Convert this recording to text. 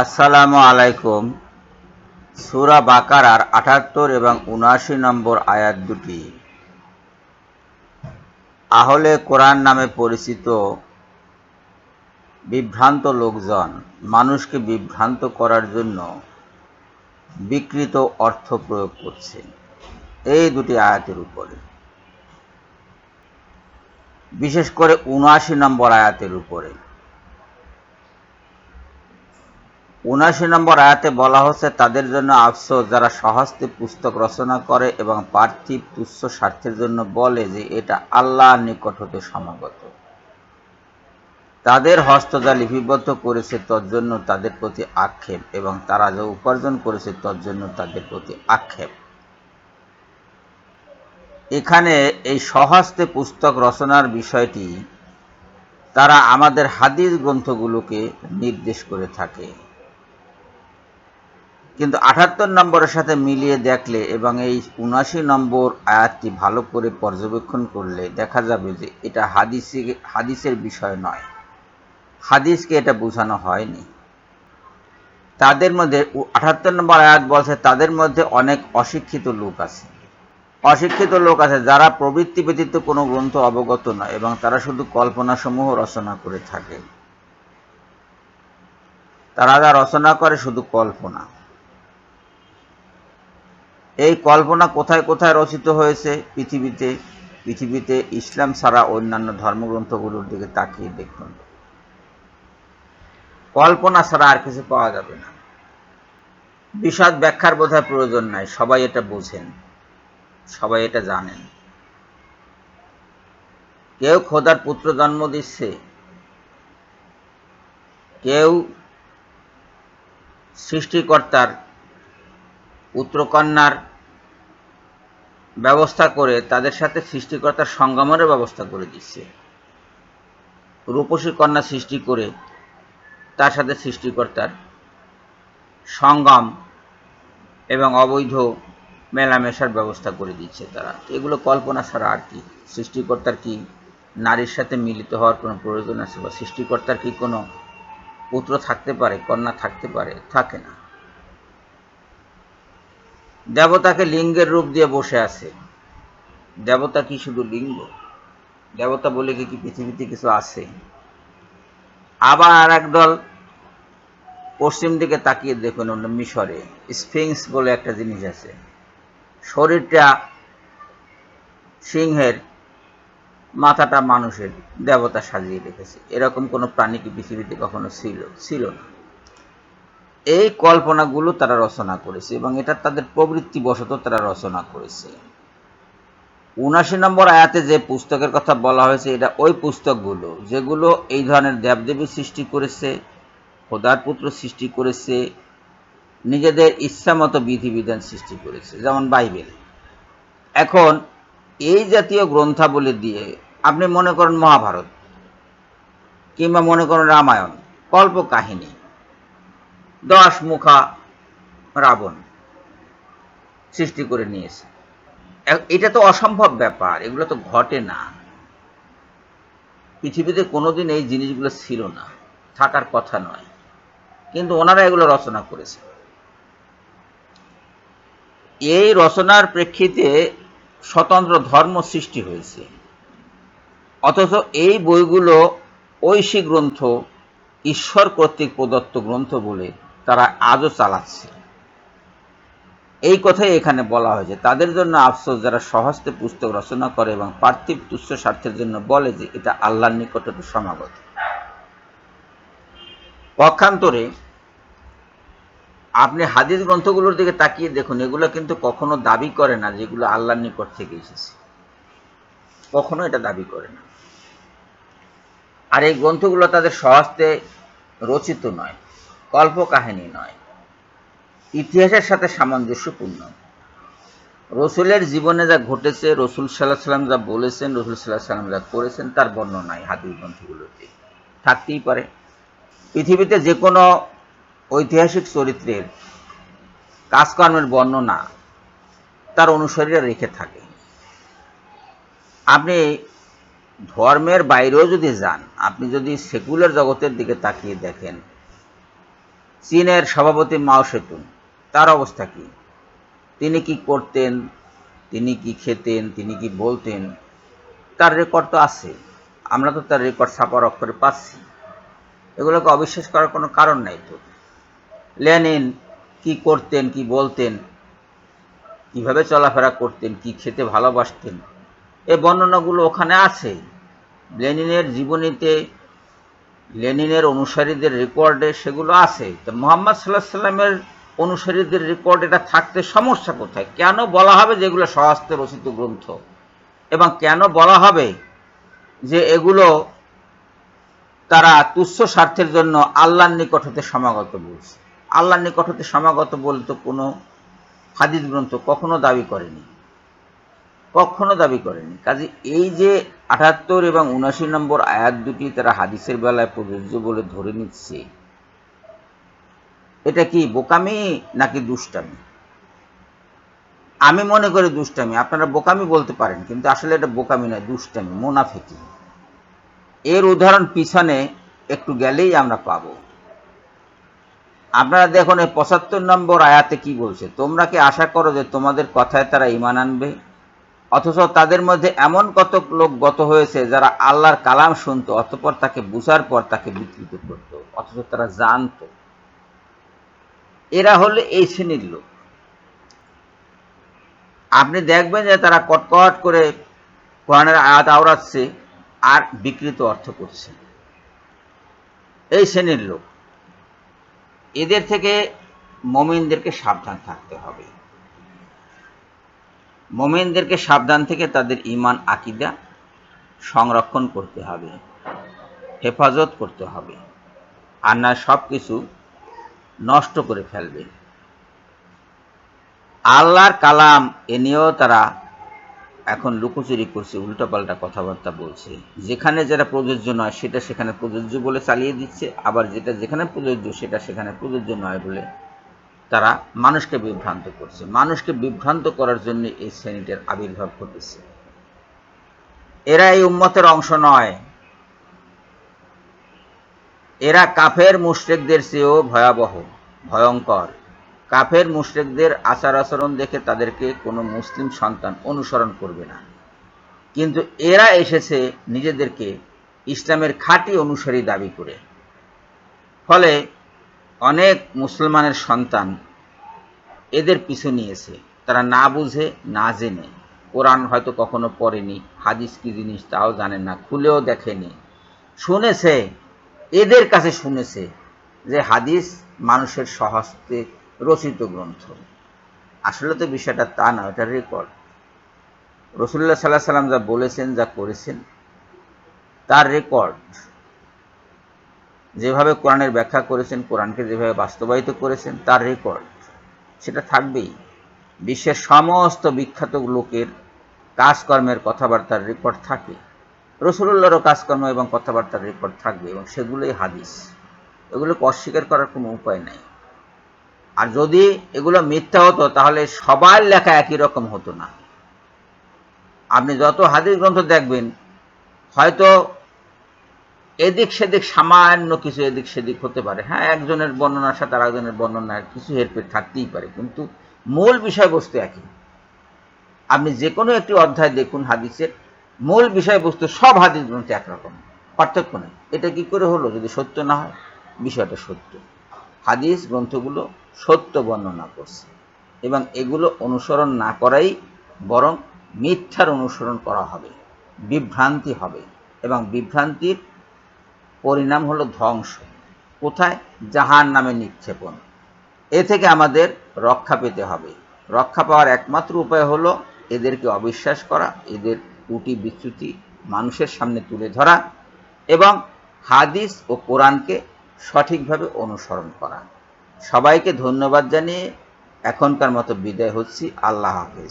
আসসালামু আলাইকুম। সূরা বাকারার আটাত্তর এবং উনআশি নম্বর আয়াত দুটি। আহলে কোরআন নামে পরিচিত বিভ্রান্ত লোকজন মানুষকে বিভ্রান্ত করার জন্য বিকৃত অর্থ প্রয়োগ করছে। এই দুটি আয়াতের উপরে। বিশেষ করে উনআশি নম্বর আয়াতের উপরে। উনআশি নম্বর আয়াতে বলা হচ্ছে, তাদের জন্য আফসোস যারা সহস্তে পুস্তক রচনা করে এবং পার্থিব তুচ্ছ স্বার্থের জন্য বলে যে এটা আল্লাহ নিকট হতে সমাগত। তাদের হস্ত যা লিপিবদ্ধ করেছে তজ্জন্য তাদের প্রতি আক্ষেপ এবং তারা যা উপার্জন করেছে তজ্জন্য তাদের প্রতি আক্ষেপ। এখানে এই সহস্তে পুস্তক রচনার বিষয়টি তারা আমাদের হাদিস গ্রন্থগুলোকে নির্দেশ করে থাকে। কিন্তু আঠাত্তর নম্বরের সাথে মিলিয়ে দেখলে এবং এই উনাশি নম্বর আয়াতটি ভালো করে পর্যবেক্ষণ করলে দেখা যাবে যে এটা হাদিসে, হাদিসের বিষয় নয়। হাদিসকে এটা বোঝানো হয়নি। তাদের মধ্যে আঠাত্তর নম্বর আয়াত বলছে, তাদের মধ্যে অনেক অশিক্ষিত লোক আছে। অশিক্ষিত লোক আছে যারা প্রবৃত্তি ব্যতীত কোনো গ্রন্থ অবগত নয় এবং তারা শুধু কল্পনাসমূহ রচনা করে থাকে। তারা যা রচনা করে শুধু কল্পনা। এই কল্পনা কোথায় কোথায় রচিত হয়েছে পৃথিবীতে? পৃথিবীতে ইসলাম ছাড়া অন্যান্য ধর্মগ্রন্থগুলোর দিকে তাকিয়ে দেখুন। কল্পনা ছাড়া আর কিছু পাওয়া যাবে না। বিশদ ব্যাখ্যার বোধহয় প্রয়োজন নাই, সবাই এটা বোঝেন, সবাই এটা জানেন। কেউ খোদার পুত্র জন্ম দিচ্ছে, কেউ সৃষ্টিকর্তার পুত্রকন্যার ব্যবস্থা করে তাদের সাথে সৃষ্টিকর্তার সঙ্গমের ব্যবস্থা করে দিচ্ছে। রূপসী কন্যা সৃষ্টি করে তার সাথে সৃষ্টিকর্তার সঙ্গম এবং অবৈধ মেলামেশার ব্যবস্থা করে দিচ্ছে তারা। এগুলো কল্পনা ছাড়া আর কি। সৃষ্টিকর্তার কি নারীর সাথে মিলিত হওয়ার কোনো প্রয়োজন আছে বা সৃষ্টিকর্তার কি কোনো পুত্র থাকতে পারে, কন্যা থাকতে পারে? থাকে না। দেবতাকে লিঙ্গের রূপ দিয়ে বসে আছে? দেবতা কি শুধু লিঙ্গ? দেবতা বলে কি পৃথিবীতে কিছু আছে? আবার আর একদল পশ্চিম দিকে তাকিয়ে দেখুন মিশরে, স্ফিংস বলে একটা জিনিস আছে। শরীরটা সিংহের, মাথাটা মানুষের, দেবতা সাজিয়ে রেখেছে। এরকম কোনো প্রাণী কি পৃথিবীতে কখনো ছিল ছিল না। এই কল্পনাগুলো তারা রচনা করেছে এবং এটা তাদের প্রবৃত্তি বশত তারা রচনা করেছে। উনাশি নম্বর আয়াতে যে পুস্তকের কথা বলা হয়েছে, এটা ওই পুস্তকগুলো, যেগুলো এই ধরনের দেবদেবী সৃষ্টি করেছে, খোদার পুত্র সৃষ্টি করেছে, নিজেদের ইচ্ছা মতো বিধিবিধান সৃষ্টি করেছে, যেমন বাইবেল। এখন এই জাতীয় গ্রন্থাবলী দিয়ে আপনি মনে করেন মহাভারত কিংবা মনে করেন রামায়ণ, কল্প কাহিনী দশ মুখা রাবণ সৃষ্টি করে নিয়েছে। এটা তো অসম্ভব ব্যাপার, এগুলো তো ঘটে না। পৃথিবীতে কোনোদিন এই জিনিসগুলো ছিল না, থাকার কথা নয়, কিন্তু ওনারা এগুলো রচনা করেছে। এই রচনার প্রেক্ষিতে স্বতন্ত্র ধর্ম সৃষ্টি হয়েছে, অথচ এই বইগুলো ঐশী গ্রন্থ, ঈশ্বর কর্তৃক প্রদত্ত গ্রন্থ বলে তারা আজও চালাচ্ছে। এই কথাই এখানে বলা হয়েছে। তাদের জন্য আফসোস, যারা সহস্তে পুস্তক রচনা করে এবং পার্থিব তুচ্ছ স্বার্থের জন্য বলে যে এটা আল্লাহর নিকট সমাগত। পক্ষান্তরে আপনি হাদিস গ্রন্থগুলোর দিকে তাকিয়ে দেখুন, এগুলো কিন্তু কখনো দাবি করে না যেগুলো আল্লাহর নিকট থেকে এসেছে। কখনো এটা দাবি করে না। আর এই গ্রন্থগুলো তাদের সহস্তে রচিত নয়। কল্পকাহিনী নয়। ইতিহাসের সাথে সামঞ্জস্যপূর্ণ। রসুলের জীবনে যা ঘটেছে, রসুল সাল্লাহ সাল্লাম যা বলেছেন, রসুল সাল্লাহ সাল্লাম যা করেছেন, তার বর্ণনায় হাদিস গ্রন্থগুলোতে। থাকতেই পারে। পৃথিবীতে যে কোনো ঐতিহাসিক চরিত্রের কাজকর্মের বর্ণনা তার অনুসারীরা রেখে থাকে। আপনি ধর্মের বাইরেও যদি যান, আপনি যদি সেকুলার জগতের দিকে তাকিয়ে দেখেন চীনের সভাপতি মাও সেতুন তার অবস্থা কি? তিনি কি করতেন? তিনি কি খেতেন? তিনি কি বলতেন? তার রেকর্ড তো আছে। আমরা তো তার রেকর্ড ছাপার অক্ষরে পাচ্ছি। এগুলোকে অবিশ্বাস করার কোনো কারণ নাই তো। লেনিন কি করতেন, কি বলতেন? কীভাবে চলাফেরা করতেন, কি খেতে ভালোবাসতেন? এই বর্ণনাগুলো ওখানে আছে। লেনিনের জীবনীতে লেনিনের অনুসারীদের রেকর্ডে সেগুলো আছে। তো মোহাম্মদ সাল্লাহ সাল্লামের অনুসারীদের রেকর্ড এটা থাকতে সমস্যা কোথায়? কেন বলা হবে যে এগুলো সহস্তে রচিত গ্রন্থ? এবং কেন বলা হবে যে এগুলো তারা তুচ্ছ স্বার্থের জন্য আল্লাহর নিকট হতে সমাগত বলছে? আল্লাহর নিকট হতে সমাগত বলতে কোনো হাদিস গ্রন্থ কখনো দাবি করেনি। কখনো দাবি করেনি। কাজে এই যে আটাত্তর এবং উনাশি নম্বর আয়াত দুটি তারা হাদিসের বেলায় প্রযোজ্য বলে ধরে নিচ্ছে, এটা কি বোকামি নাকি দুষ্টামি? আমি মনে করি দুষ্টামি। আপনারা বোকামি বলতে পারেন, কিন্তু আসলে এটা বোকামি নয়, দুষ্টামি, মোনাফেকি। এর উদাহরণ পিছনে একটু গেলেই আমরা পাব। আপনারা দেখুন এই পঁচাত্তর নম্বর আয়াতে কি বলছে, তোমরা কি আশা করো যে তোমাদের কথায় তারা ইমান আনবে? অথচ তাদের মধ্যে এমন কত লোক গত হয়েছে যারা আল্লাহর কালাম শুনতো, অতপর তাকে বুঝার পর তাকে বিকৃত করত, অথচ তারা জানতো। এরা হলে এই শ্রেণির লোক। আপনি দেখবেন যে তারা কটকট করে কোরআনের আয়াত আওড়াচ্ছে আর বিকৃত অর্থ করছে এই শ্রেণির লোক। এদের থেকে মমিনদেরকে সাবধান থাকতে হবে। মোমেনদেরকে সাবধান থেকে তাদের ইমান আকিদা সংরক্ষণ করতে হবে, হেফাজত করতে হবে, আর না সব কিছু নষ্ট করে ফেলবে। আল্লাহর কালাম, এ নিয়েও তারা এখন লুকোচুরি করছে, উল্টোপাল্টা কথাবার্তা বলছে। যেখানে যেটা প্রযোজ্য নয়, সেটা সেখানে প্রযোজ্য বলে চালিয়ে দিচ্ছে, আবার যেটা যেখানে প্রযোজ্য, সেটা সেখানে প্রযোজ্য নয় বলে তারা মানুষকে বিভ্রান্ত করছে। মানুষকে বিভ্রান্ত করার জন্য এই শ্রেণীটার আবির্ভাব ঘটেছে। এরা এই উম্মতের অংশ নয়। এরা কাফের মুশ্রেকদের চেয়েও ভয়াবহ, ভয়ঙ্কর। কাফের মুশ্রেকদের আচার আচরণ দেখে তাদেরকে কোনো মুসলিম সন্তান অনুসরণ করবে না। কিন্তু এরা এসেছে নিজেদেরকে ইসলামের খাঁটি অনুসারী দাবি করে। ফলে অনেক মুসলমানের সন্তান এদের পিছু নিয়েছে। তারা না বুঝে, না জেনে। কোরআন হয়তো কখনো পড়েনি, হাদিস কি জিনিস তাও জানে না, খুলেও দেখেনি। শুনেছে, এদের কাছে শুনেছে যে হাদিস মানুষের সহস্তে রচিত গ্রন্থ। আসলে তো বিষয়টা তা না এটা রেকর্ড রসুল্লাহ সাল্লাহ সাল্লাম যা বলেছেন, যা করেছেন, তার রেকর্ড যেভাবে কোরআনের ব্যাখ্যা করেছেন, কোরআনকে যেভাবে বাস্তবায়িত করেছেন, তার রেকর্ড সেটা থাকবেই। বিশ্বের সমস্ত বিখ্যাত লোকের কাজকর্মের কথাবার্তার রেকর্ড থাকে। রসুল্লাহরও কাজকর্ম এবং কথাবার্তার রেকর্ড থাকবে এবং সেগুলোই হাদিস। এগুলোকে অস্বীকার করার কোনো উপায় নেই। আর যদি এগুলো মিথ্যা হতো, তাহলে সবার লেখা একই রকম হতো না। আপনি যত হাদিস গ্রন্থ দেখবেন, হয়তো এদিক সেদিক সামান্য কিছু এদিক সেদিক হতে পারে। হ্যাঁ একজনের বর্ণনার সাথে আর একজনের বর্ণনার কিছু হেরফের থাকতেই পারে। কিন্তু মূল বিষয়বস্তু একই। আপনি যে কোনো একটি অধ্যায় দেখুন, হাদিসের মূল বিষয়বস্তু, সব হাদিস গ্রন্থে একরকম। পার্থক্য নেই। এটা কি করে হলো? যদি সত্য না হয়, বিষয়টা সত্য। হাদিস গ্রন্থগুলো সত্য বর্ণনা করছে। এবং এগুলো অনুসরণ না করাই বরং মিথ্যার অনুসরণ করা হবে। বিভ্রান্তি হবে। এবং বিভ্রান্তির পরিণাম হলো ধ্বংস। কোথায়? জাহান নামে নিক্ষেপণ। এ থেকে আমাদের রক্ষা পেতে হবে। রক্ষা পাওয়ার একমাত্র উপায় হলো এদেরকে অবিশ্বাস করা, এদের ত্রুটি বিচ্যুতি মানুষের সামনে তুলে ধরা এবং হাদিস ও কোরআনকে সঠিকভাবে অনুসরণ করা। সবাইকে ধন্যবাদ জানিয়ে এখনকার মতো বিদায় হচ্ছি। আল্লাহ হাফেজ।